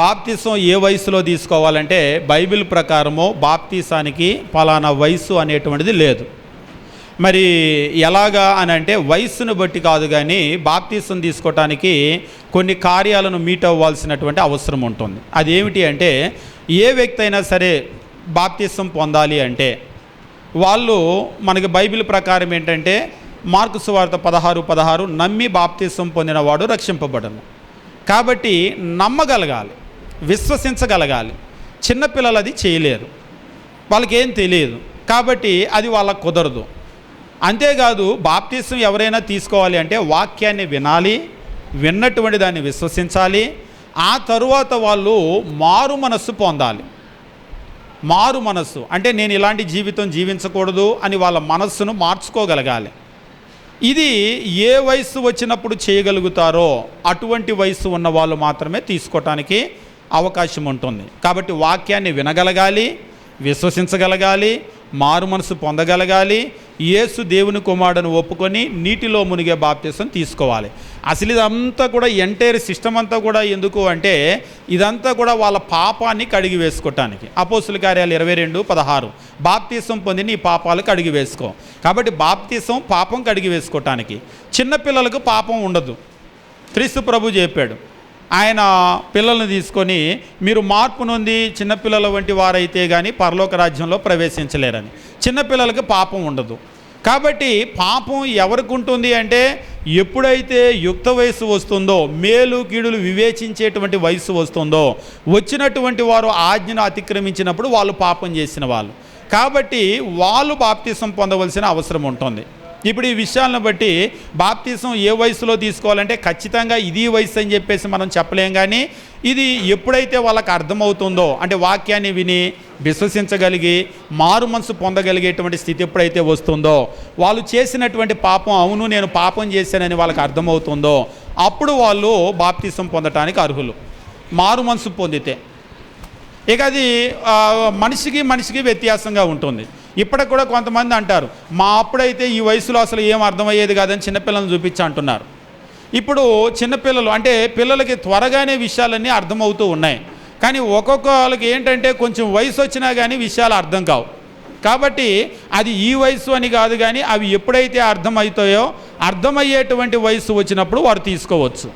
బాప్తిసం ఏ వయసులో తీసుకోవాలంటే బైబిల్ ప్రకారము బాప్తీసానికి ఫలానా వయసు అనేటువంటిది లేదు. మరి ఎలాగా అని అంటే వయస్సును బట్టి కాదు కానీ బాప్తీసం తీసుకోవటానికి కొన్ని కార్యాలను మీట్ అవ్వాల్సినటువంటి అవసరం ఉంటుంది. అదేమిటి అంటే ఏ వ్యక్తి అయినా సరే బాప్తీసం పొందాలి అంటే వాళ్ళు మనకి బైబిల్ ప్రకారం ఏంటంటే మార్కు సువార్త పదహారు పదహారు నమ్మి బాప్తీసం పొందినవాడు రక్షింపబడను. కాబట్టి నమ్మగలగాలి. విశ్వసించగలగాలి. చిన్నపిల్లలు అది చేయలేరు. వాళ్ళకేం తెలియదు. కాబట్టి అది వాళ్ళకు కుదరదు. అంతేకాదు బాప్తీసం ఎవరైనా తీసుకోవాలి అంటే వాక్యాన్ని వినాలి విన్నటువంటి దాన్ని విశ్వసించాలి ఆ తరువాత వాళ్ళు మారు మనస్సు పొందాలి. మారు మనస్సు. అంటే నేను ఇలాంటి జీవితం జీవించకూడదు అని వాళ్ళ మనస్సును మార్చుకోగలగాలి. ఇది ఏ వయసు వచ్చినప్పుడు చేయగలుగుతారో అటువంటి వయసు ఉన్న వాళ్ళు మాత్రమే తీసుకోవటానికి అవకాశం ఉంటుంది. కాబట్టి వాక్యాన్ని వినగలగాలి విశ్వసించగలగాలి మారు మనసు పొందగలగాలి యేసు దేవుని కుమారుడును ఒప్పుకొని నీటిలో మునిగే బాప్తీసం తీసుకోవాలి. అసలు ఇదంతా కూడా ఎంటైర్ సిస్టమ్ అంతా కూడా ఎందుకు అంటే ఇదంతా కూడా వాళ్ళ పాపాన్ని కడిగి వేసుకోవటానికి అపోసుల కార్యాలు ఇరవై రెండు పదహారు. బాప్తీసం పొంది నీ పాపాలు కడిగి వేసుకో. కాబట్టి బాప్తీసం పాపం కడిగి వేసుకోవటానికి చిన్నపిల్లలకు పాపం ఉండదు. క్రీస్తు ప్రభు చెప్పాడు. ఆయన పిల్లల్ని తీసుకొని మీరు మార్పు నొంది చిన్నపిల్లల వంటి వారైతే కానీ పరలోక రాజ్యంలో ప్రవేశించలేరని. చిన్నపిల్లలకి పాపం ఉండదు. కాబట్టి పాపం ఎవరికి ఉంటుంది అంటే ఎప్పుడైతే యుక్త వయసు వస్తుందో మేలు కీడులు వివేచించేటువంటి వయసు వస్తుందో వచ్చినటువంటి వారు ఆజ్ఞను అతిక్రమించినప్పుడు వాళ్ళు పాపం చేసిన వాళ్ళు. కాబట్టి వాళ్ళు బాప్తిసం పొందవలసిన అవసరం ఉంటుంది. ఇప్పుడు ఈ విషయాలను బట్టి బాప్తీసం ఏ వయసులో తీసుకోవాలంటే ఖచ్చితంగా ఇది వయసు అని చెప్పేసి మనం చెప్పలేం కానీ ఇది ఎప్పుడైతే వాళ్ళకి అర్థమవుతుందో అంటే వాక్యాన్ని విని విశ్వసించగలిగి మారు మనసు పొందగలిగేటువంటి స్థితి ఎప్పుడైతే వస్తుందో వాళ్ళు చేసినటువంటి పాపం అవును నేను పాపం చేశానని వాళ్ళకి అర్థమవుతుందో అప్పుడు వాళ్ళు బాప్తీసం పొందటానికి అర్హులు. మారు మనసు పొందితే. ఇక అది మనిషికి మనిషికి వ్యత్యాసంగా ఉంటుంది. ఇప్పటికి కూడా కొంతమంది అంటారు మా అప్పుడైతే ఈ వయసులో అసలు ఏం అర్థమయ్యేది కాదని చిన్నపిల్లలను చూపించి అంటున్నారు ఇప్పుడు చిన్నపిల్లలు అంటే పిల్లలకి త్వరగానే విషయాలన్నీ అర్థమవుతూ ఉన్నాయి. కానీ ఒక్కొక్క వాళ్ళకి ఏంటంటే కొంచెం వయసు వచ్చినా కానీ విషయాలు అర్థం కావు. కాబట్టి అది ఈ వయసు అని కాదు కానీ అవి ఎప్పుడైతే అర్థమవుతాయో అర్థమయ్యేటువంటి వయసు వచ్చినప్పుడు వారు తీసుకోవచ్చు.